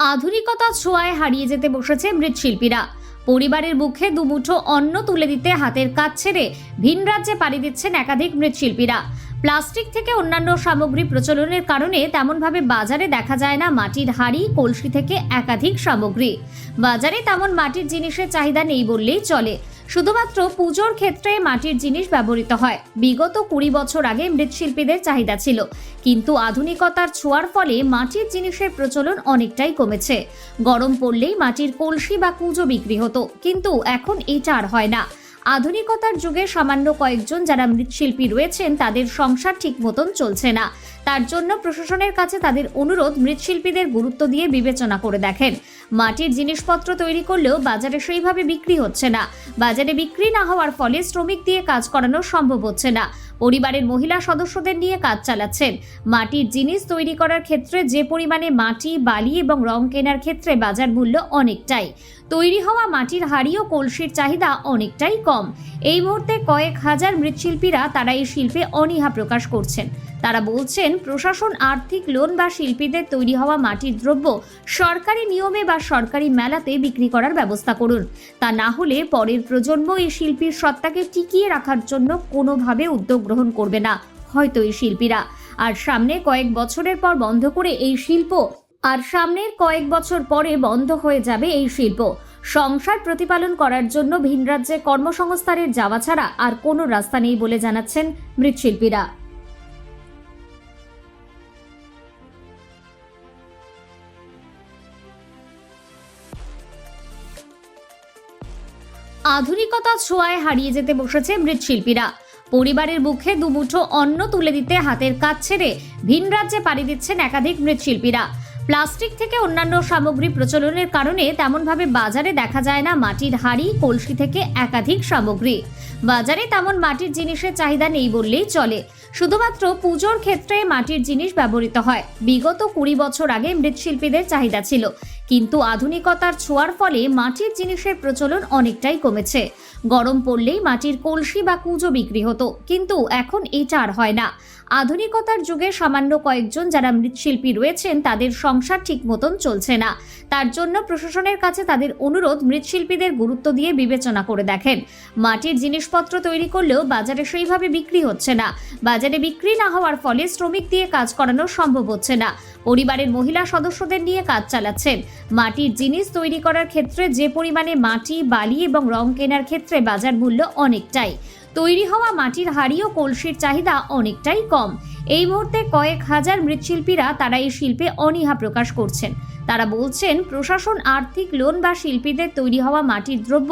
আধুনিকতা ছোঁয়ায় হারিয়ে যেতে বসেছে মৃৎশিল্পীরা। পরিবারের মুখে দুমুঠো অন্ন তুলে দিতে হাতের কাজ ছেড়ে ভিন রাজ্যে পাড়ি দিচ্ছেন একাধিক মৃৎশিল্পীরা। প্লাস্টিক থেকে অন্যান্য সামগ্রী প্রচলনের কারণে তেমনভাবে বাজারে দেখা যায় না মাটির হাড়ি, কলসি থেকে একাধিক সামগ্রী। বাজারে তেমন মাটির জিনিসের চাহিদা নেই বললেই চলে। শুধুমাত্র পুজোর ক্ষেত্রে মাটির জিনিস ব্যবহৃত হয়। বিগত কুড়ি বছর আগে মৃৎশিল্পীদের চাহিদা ছিল। কিন্তু আধুনিকতার ছোঁয়ার ফলে মাটির জিনিসের প্রচলন অনেকটাই কমেছে। গরম পড়লেই মাটির কলসি বা কুঁজো বিক্রি হতো, কিন্তু এখন এটা আর হয় না। আধুনিকতার যুগে সামান্য কয়েকজন যারা মৃৎশিল্পী রয়েছেন, তাদের সংসার ঠিক মতন চলছে না। তার জন্য প্রশাসনের কাছে তাদের অনুরোধ মৃৎশিল্পীদের গুরুত্ব দিয়ে বিবেচনা করে দেখেন। মাটির জিনিসপত্র তৈরি করলেও বাজারে সেইভাবে বিক্রি হচ্ছে না। বাজারে বিক্রি না হওয়ার ফলে শ্রমিক দিয়ে কাজ করানো সম্ভব হচ্ছে না। পরিবারের মহিলা সদস্যদের নিয়ে কাজ চালাচ্ছেন। মাটির জিনিস তৈরি করার ক্ষেত্রে যে পরিমাণে মাটি, বালি এবং রং কেনার ক্ষেত্রে বাজার মূল্য অনেকটাই। তৈরি হওয়া মাটির হাড়ি ও কলসির চাহিদা অনেকটাই কম। এই মুহূর্তে কয়েক হাজার মৃৎশিল্পীরা তারা এই শিল্পে অনীহা প্রকাশ করছেন। তারা বলছেন, প্রশাসন আর্থিক লোন বা শিল্পীদের তৈরি হওয়া মাটির দ্রব্য সরকারি নিয়মে বা সরকারি মেলাতে বিক্রি করার ব্যবস্থা করুন। তা না হলে পরের প্রজন্ম এই শিল্পীর সত্তাকে টিকিয়ে রাখার জন্য কোনোভাবে উদ্যোগ গ্রহণ করবে না, হয়তো এই শিল্পীরা। আর সামনে কয়েক বছরের পর বন্ধ করে এই শিল্প, আর সামনের কয়েক বছর পরে বন্ধ হয়ে যাবে এই শিল্প। সংসার প্রতিপালন করার জন্য ভিন রাজ্যে কর্মসংস্থানের যাওয়া ছাড়া আর কোনো রাস্তা নেই বলে জানাচ্ছেন মৃৎশিল্পীরা। আধুনিকতা ছোঁয়ায় হারিয়ে যেতে বসেছে মৃৎশিল্পীরা। পরিবারের মুখে দুমুঠো অন্ন তুলে দিতে হাতের কাজ ছেড়ে ভিন রাজ্যে পাড়ি দিচ্ছেন একাধিক মৃৎশিল্পীরা। প্লাস্টিক থেকে অন্যান্য সামগ্রী প্রচলনের কারণে তেমনভাবে বাজারে দেখা যায় না মাটির হাড়ি, কলসি থেকে একাধিক সামগ্রী। বাজারে তেমন মাটির জিনিসের চাহিদা নেই বললেই চলে। শুধুমাত্র পুজোর ক্ষেত্রে মাটির জিনিস ব্যবহৃত হয়। বিগত কুড়ি বছর আগে মৃৎশিল্পীদের চাহিদা ছিল। কিন্তু আধুনিকতার ছোঁয়ার ফলে মাটির জিনিসের প্রচলন অনেকটাই কমেছে। গরম পড়লেই মাটির কলসি বা কুজো বিক্রি হতো। কিন্তু এখন এটা আর হয় না। আধুনিকতার যুগে সামান্য কয়েকজন যারা মৃৎশিল্পী রয়েছেন, তাদের সংসার ঠিক মতন চলছে না। তার জন্য প্রশাসনের কাছে তাদের অনুরোধ মৃৎশিল্পীদের গুরুত্ব দিয়ে বিবেচনা করে দেখেন। মাটির জিনিসপত্র তৈরি করলেও বাজারে সেইভাবে বিক্রি হচ্ছে না। বাজারে বিক্রি না হওয়ার ফলে শ্রমিক দিয়ে কাজ করানো সম্ভব হচ্ছে না। পরিবারের মহিলা সদস্যদের নিয়ে কাজ চালাচ্ছেন। মাটির জিনিস তৈরি করার ক্ষেত্রে যে পরিমাণে মাটি, বালি এবং রং কেনার ক্ষেত্রে বাজার মূল্য অনেকটাই। তৈরি হওয়া মাটির হাড়ি ও কলসির চাহিদা অনেকটাই কম। এই মুহূর্তে কয়েক হাজার মৃৎশিল্পীরা তারা এই শিল্পে অনীহা প্রকাশ করছেন। তারা বলছেন, প্রশাসন আর্থিক লোন বা শিল্পীদের তৈরি হওয়া মাটির দ্রব্য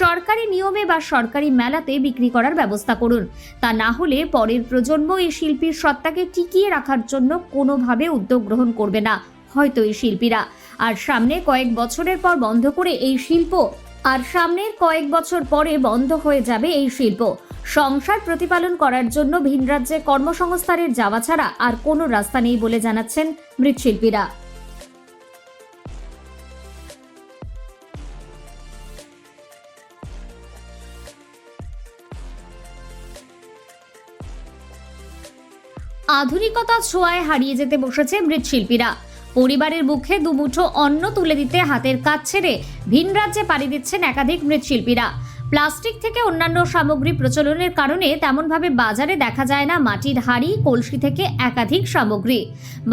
সরকারি নিয়মে বা সরকারি মেলাতে বিক্রি করার ব্যবস্থা করুন। তা না হলে পরের প্রজন্ম এই শিল্পীর সত্তাকে টিকিয়ে রাখার জন্য কোনোভাবে উদ্যোগ গ্রহণ করবে না, হয়তো এই শিল্পীরা। আর সামনে কয়েক বছরের পর বন্ধ করে এই শিল্প আর সামনের কয়েক বছর পরে বন্ধ হয়ে যাবে এই শিল্প। সংসার প্রতিপালন করার জন্য ভিন রাজ্যে কর্মসংস্থানের যাওয়া ছাড়া আর কোনো রাস্তা নেই বলে জানাচ্ছেন মৃৎশিল্পীরা। আধুনিকতা ছোঁয়ায় হারিয়ে যেতে বসেছে মৃৎশিল্পীরা। পরিবারের মুখে দুমুঠো অন্ন তুলে দিতে হাতের কাজ ছেড়ে ভিন রাজ্যে পাড়ি দিচ্ছেন একাধিক মৃৎশিল্পীরা। প্লাস্টিক থেকে অন্যান্য সামগ্রী প্রচলনের কারণে তেমনভাবে বাজারে দেখা যায় না মাটির হাড়ি, কলসি থেকে একাধিক সামগ্রী।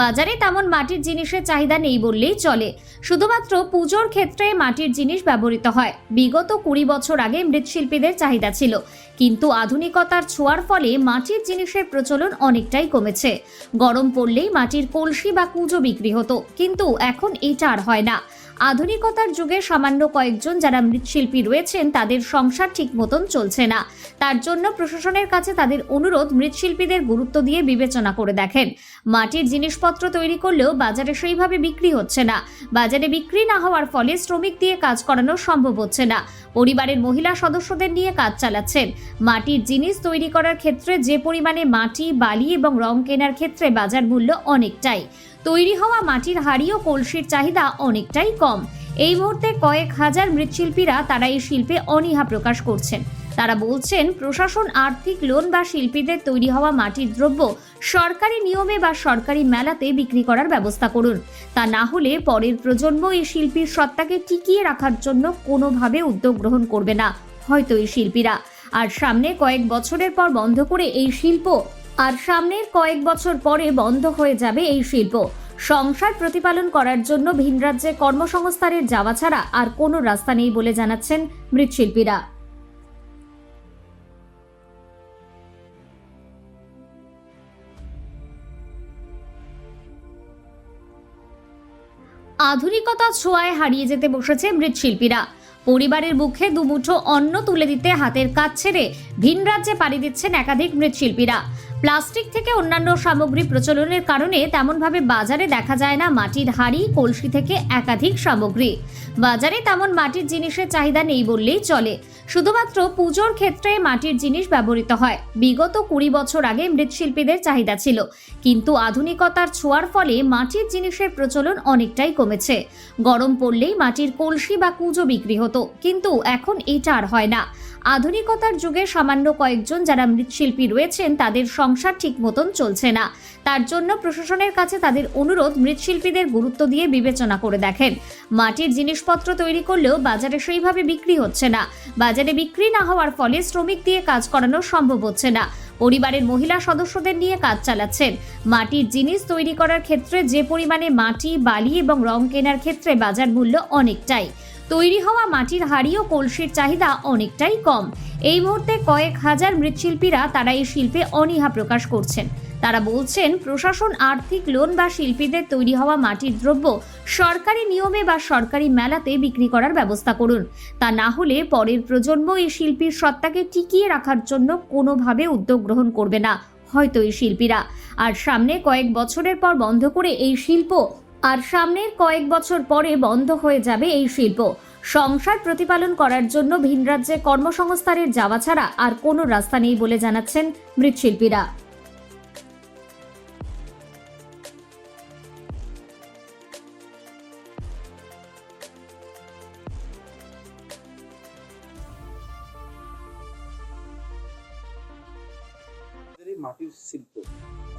বাজারে তেমন মাটির জিনিসের চাহিদা নেই বললেই চলে। শুধুমাত্র পুজোর ক্ষেত্রে মাটির জিনিস ব্যবহৃত হয়। বিগত কুড়ি বছর আগে মৃৎশিল্পীদের চাহিদা ছিল। কিন্তু আধুনিকতার ছোঁয়ার ফলে মাটির জিনিসের প্রচলন অনেকটাই কমেছে। গরম পড়লেই মাটির কলসি বা কুজো বিক্রি হতো। কিন্তু এখন এটা আর হয় না। আধুনিকতার যুগে সামান্য কয়েকজন যারা মৃৎশিল্পী রয়েছেন, তাদের সংসার ঠিক মতন চলছে না। তার জন্য প্রশাসনের কাছে তাদের অনুরোধ মৃৎশিল্পীদের গুরুত্ব দিয়ে বিবেচনা করে দেখেন। মাটির জিনিসপত্র তৈরি করলেও বাজারে সেইভাবে বিক্রি হচ্ছে না। বাজারে বিক্রি না হওয়ার ফলে শ্রমিক দিয়ে কাজ করানো সম্ভব হচ্ছে না। পরিবারের মহিলা সদস্যদের নিয়ে কাজ চালাচ্ছেন। মাটির জিনিস তৈরি করার ক্ষেত্রে যে পরিমাণে মাটি, বালি এবং রং কেনার ক্ষেত্রে বাজার মূল্য অনেকটাই। তৈরি হওয়া মাটির হাড়ি ও কলসির চাহিদা অনেকটাই কম। এই মুহূর্তে কয়েক হাজার মৃৎশিল্পীরা তারা এই শিল্পে অনীহা প্রকাশ করছেন। তারা বলছেন, প্রশাসন আর্থিক লোন বা শিল্পীদের তৈরি হওয়া মাটির দ্রব্য সরকারি নিয়মে বা সরকারি মেলাতে বিক্রি করার ব্যবস্থা করুন। তা না হলে পরের প্রজন্ম এই শিল্পীর সত্তাকে টিকিয়ে রাখার জন্য কোনোভাবে উদ্যোগ গ্রহণ করবে না, হয়তো এই শিল্পীরা। আর সামনে কয়েক বছরের পর বন্ধ করে এই শিল্প আর সামনের কয়েক বছর পরে বন্ধ হয়ে যাবে এই শিল্প। সংসার প্রতিপালন করার জন্য ভিন রাজ্যে কর্মসংস্থানের যাওয়া ছাড়া আর কোনো রাস্তা নেই বলে জানাচ্ছেন মৃৎশিল্পীরা। আধুনিকতা ছোঁয়ায় হারিয়ে যেতে বসেছে মৃৎশিল্পীরা। পরিবারের মুখে দুমুঠো অন্ন তুলে দিতে হাতের কাজ ছেড়ে ভিন রাজ্যে পাড়ি দিচ্ছেন একাধিক মৃৎশিল্পীরা। প্লাস্টিক থেকে অন্যান্য সামগ্রী প্রচলনের কারণে তেমনভাবে বাজারে দেখা যায় না মাটির হাড়ি, কলসি থেকে একাধিক সামগ্রী। বাজারে তেমন মাটির জিনিসের চাহিদা নেই বললেই চলে। শুধুমাত্র পুজোর ক্ষেত্রে মাটির জিনিস ব্যবহৃত হয়। বিগত কুড়ি বছর আগে মৃৎশিল্পীদের চাহিদা ছিল। কিন্তু আধুনিকতার ছোঁয়ার ফলে মাটির জিনিসের প্রচলন অনেকটাই কমেছে। গরম পড়লেই মাটির কলসি বা কুজো বিক্রি হতো। কিন্তু এখন এটা আর হয় না। আধুনিকতার যুগে সামান্য কয়েকজন যারা মৃৎশিল্পী রয়েছেন, তাদের সংসার ঠিক মতন চলছে না। তার জন্য প্রশাসনের কাছে তাদের অনুরোধ মৃৎশিল্পীদের গুরুত্ব দিয়ে বিবেচনা করে দেখেন। মাটির জিনিসপত্র তৈরি করলেও বাজারে সেইভাবে বিক্রি হচ্ছে না। বাজারে বিক্রি না হওয়ার ফলে শ্রমিক দিয়ে কাজ করানো সম্ভব হচ্ছে না। পরিবারের মহিলা সদস্যদের নিয়ে কাজ চালাচ্ছেন। মাটির জিনিস তৈরি করার ক্ষেত্রে যে পরিমাণে মাটি, বালি এবং রং কেনার ক্ষেত্রে বাজার মূল্য অনেকটাই। তৈরি হওয়া মাটির হাড়ি ও কলসির চাহিদা অনেকটাই কম। এই মুহূর্তে কয়েক হাজার মৃৎশিল্পীরা তারা এই শিল্পে অনীহা প্রকাশ করছেন। তারা বলছেন, প্রশাসন আর্থিক লোন বা শিল্পীদের তৈরি হওয়া মাটির দ্রব্য সরকারি নিয়মে বা সরকারি মেলাতে বিক্রি করার ব্যবস্থা করুন। তা না হলে পরের প্রজন্ম এই শিল্পীর সত্তাকে টিকিয়ে রাখার জন্য কোনোভাবে উদ্যোগ গ্রহণ করবে না, হয়তো এই শিল্পীরা। আর সামনে কয়েক বছরের পর বন্ধ করে এই শিল্প আর সামনের কয়েক বছর পরে বন্ধ হয়ে যাবে এই শিল্প। সংসার প্রতিপালন করার জন্য ভিন রাজ্যে কর্মসংস্থানের যাওয়া ছাড়া আর কোনো রাস্তা নেই বলে জানাচ্ছেন মৃৎশিল্পীরা।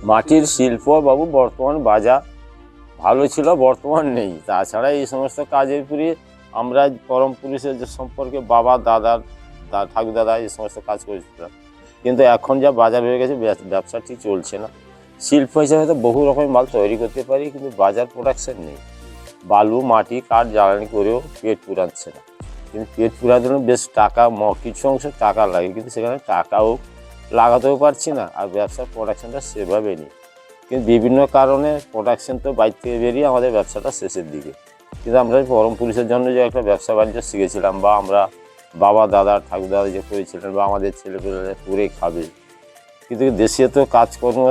মাটির শিল্প। বাবু, বর্তমান বাজার। ভালো ছিল, বর্তমান নেই। তাছাড়া এই সমস্ত কাজের উপরে আমরা পরম পুরুষের যে সম্পর্কে বাবা দাদার ঠাকুর দাদা এই সমস্ত কাজ করেছিলাম। কিন্তু এখন যা বাজার হয়ে গেছে ব্যব- ব্যবসা ঠিক চলছে না। শিল্প হিসাবে তো বহু রকমের মাল তৈরি করতে পারি, কিন্তু বাজার প্রোডাকশন নেই। বালু, মাটি, কাঠ, জ্বালানি করেও পেট পুরাচ্ছে না। কিন্তু পেট পুরার জন্য বেশ টাকা কিছু অংশ টাকা লাগে, কিন্তু সেখানে টাকাও লাগাতেও পারছি না, আর ব্যবসার প্রোডাকশনটা সেভাবে নেই। কিন্তু বিভিন্ন কারণে প্রোডাকশন তো বাইর থেকে বেরিয়ে আমাদের ব্যবসাটা শেষের দিকে। কিন্তু আমরা পরম পুলিশের জন্য যে একটা ব্যবসা বাণিজ্য শিখেছিলাম বা আমরা বাবা, দাদা ঠাকুর দাদা যে করেছিলেন বা আমাদের ছেলেপেলেরা করে খাবে। কিন্তু দেশে তো কাজকর্ম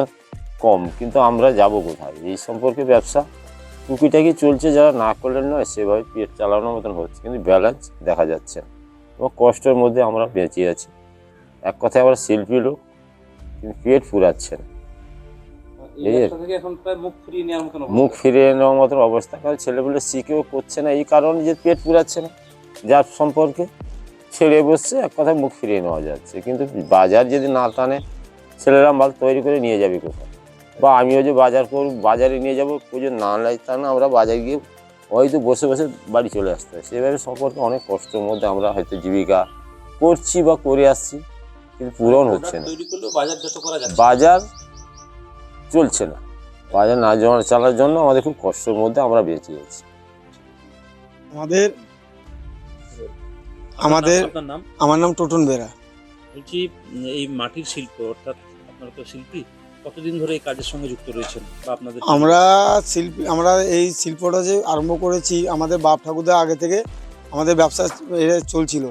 কম, কিন্তু আমরা যাব কোথায়? এই সম্পর্কে ব্যবসা টুকিটাকি চলছে, যারা না করলেন নয়, সেভাবে পেট চালানোর মতন হচ্ছে। কিন্তু ব্যালেন্স দেখা যাচ্ছে এবং কষ্টের মধ্যে আমরা বেঁচে আছি। এক কথায় আমরা শিল্পী লোক, কিন্তু পেট ফুরাচ্ছে না। মুখ ফিরিয়ে নেওয়ার মতন অবস্থা। কারণ ছেলেগুলো শিখেও করছে না এই কারণে যে পেট পুরাচ্ছে না। যার সম্পর্কে ছেড়ে বসছে এক কথায় মুখ ফিরিয়ে নেওয়া যাচ্ছে। কিন্তু বাজার যদি না টানে ছেলেরা মাল তৈরি করে নিয়ে যাবে কোথায়? বা আমিও যে বাজার করব বাজারে নিয়ে যাব পুজো না লাই তা না আমরা বাজারে গিয়ে হয়তো বসে বসে বাড়ি চলে আসতে হয়। সেভাবে সম্পর্কে অনেক কষ্টের মধ্যে আমরা হয়তো জীবিকা করছি বা করে আসছি কিন্তু পূরণ হচ্ছে না। বাজার চলছে না। বাজার না জমা চালার জন্য আমাদের খুব কষ্টের মধ্যে আমরা বেঁচে আছি। আমাদের আমাদের আপনার নাম? আমার নাম টোটন বেরা। বলছি এই মাটির শিল্প অর্থাৎ আপনারা তো শিল্পী কতদিন ধরে এই কাজের সঙ্গে যুক্ত রয়েছেন বা আপনাদের আমরা শিল্পী আমরা এই শিল্পটা যে আরম্ভ করেছি আমাদের বাপ ঠাকুরদা আগে থেকে আমাদের ব্যবসা চলছিল।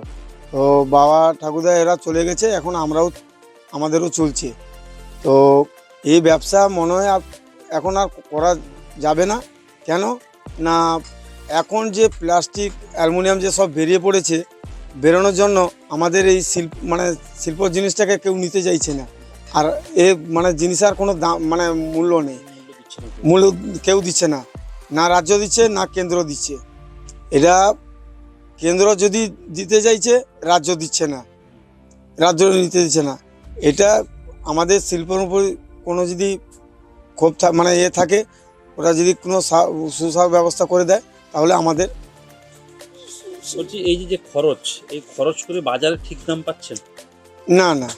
তো বাবা ঠাকুরদা এরা চলে গেছে এখন আমরাও আমাদেরও চলছে। তো এই ব্যবসা মনে হয় এখন আর করা যাবে না। কেন? না, এখন যে প্লাস্টিক, অ্যালুমিনিয়াম যে সব বেরিয়ে পড়েছে, বেরোনোর জন্য আমাদের এই শিল্প মানে শিল্প জিনিসটাকে কেউ নিতে চাইছে না। আর এ মানে জিনিসের কোনো দাম মানে মূল্য নেই। মূল্য কেউ দিচ্ছে না। না রাজ্য দিচ্ছে, না কেন্দ্র দিচ্ছে। এটা কেন্দ্র যদি দিতে চাইছে, রাজ্য দিচ্ছে না। রাজ্য নিতে দিচ্ছে না। এটা আমাদের শিল্পের উপর কোনো যদি ক্ষোভ মানে এ থাকে ওরা যদি কোনো সুসার ব্যবস্থা করে দেয় তাহলে আমাদের বলছি এই যে খরচ এই খরচ করে বাজারে ঠিক দাম পাচ্ছেন? না না।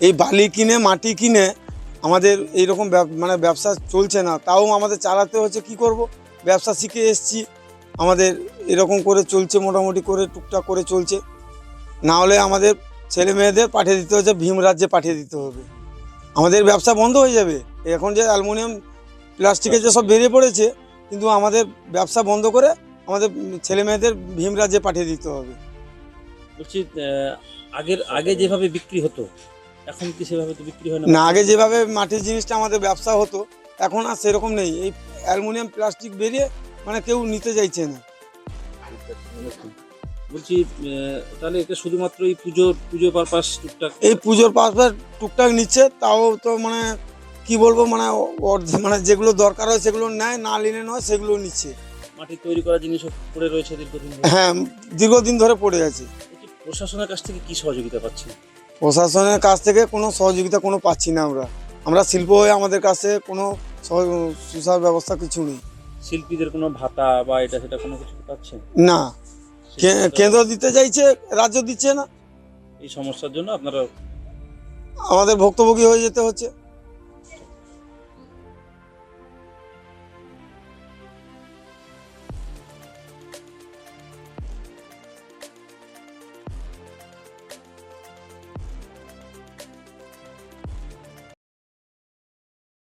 এই বালি কিনে মাটি কিনে আমাদের এইরকম ব্যব- মানে ব্যবসা চলছে না। তাও আমাদের চালাতে হচ্ছে কি করব? ব্যবসা শিখে এসছি। আমাদের এরকম করে চলছে মোটামুটি করে টুকটাক করে চলছে। না হলে আমাদের ছেলে মেয়েদের পাঠিয়ে দিতে হচ্ছে ভীম রাজ্যে পাঠিয়ে দিতে হবে। আমাদের ব্যবসা বন্ধ হয়ে যাবে। এখন যে অ্যালুমিনিয়াম প্লাস্টিকের যে সব বেরিয়ে পড়েছে কিন্তু আমাদের ব্যবসা বন্ধ করে আমাদের ছেলে মেয়েদের ভীম রাজ্যে পাঠিয়ে দিতে হবে। বলছি আগের আগে যেভাবে বিক্রি হতো এখন কি সেভাবে তো বিক্রি হয় না? না আগে যেভাবে মাটির জিনিসটা আমাদের ব্যবসা হতো এখন আর সেরকম নেই। এই অ্যালুমিনিয়াম প্লাস্টিক বেরিয়ে মানে কেউ নিতে চাইছে না। বলছি তাহলে এটা শুধুমাত্র এই পুজো পুজো পারপাস টুকটাক? এই পুজোর পাশে টুকটাক নিচ্ছে তাও তো মানে কি বলব মানে মানে যেগুলো দরকার হয় সেগুলো নেয় না নিলে নয় সেগুলো নিচ্ছে। মাটির তৈরি করা জিনিসও পড়ে রয়েছে দীর্ঘদিন হ্যাঁ দীর্ঘদিন ধরে পড়ে আছে। প্রশাসনের কাছ থেকে কি সহযোগিতা পাচ্ছেন প্রশাসনের কাছ থেকে কোনো সহযোগিতা কোনো পাচ্ছি না আমরা। আমরা শিল্প হয়ে আমাদের কাছে কোনো সুসার ব্যবস্থা কিছু নেই। শিল্পীদের কোনো ভাতা বা এটা সেটা কোনো কিছু পাচ্ছেন? না। কেন্দ্র দিতে চাইছে রাজ্য দিচ্ছে না। এই সমস্যার জন্য আপনারা আমাদের ভুক্তভোগী হয়ে যেতে হচ্ছে।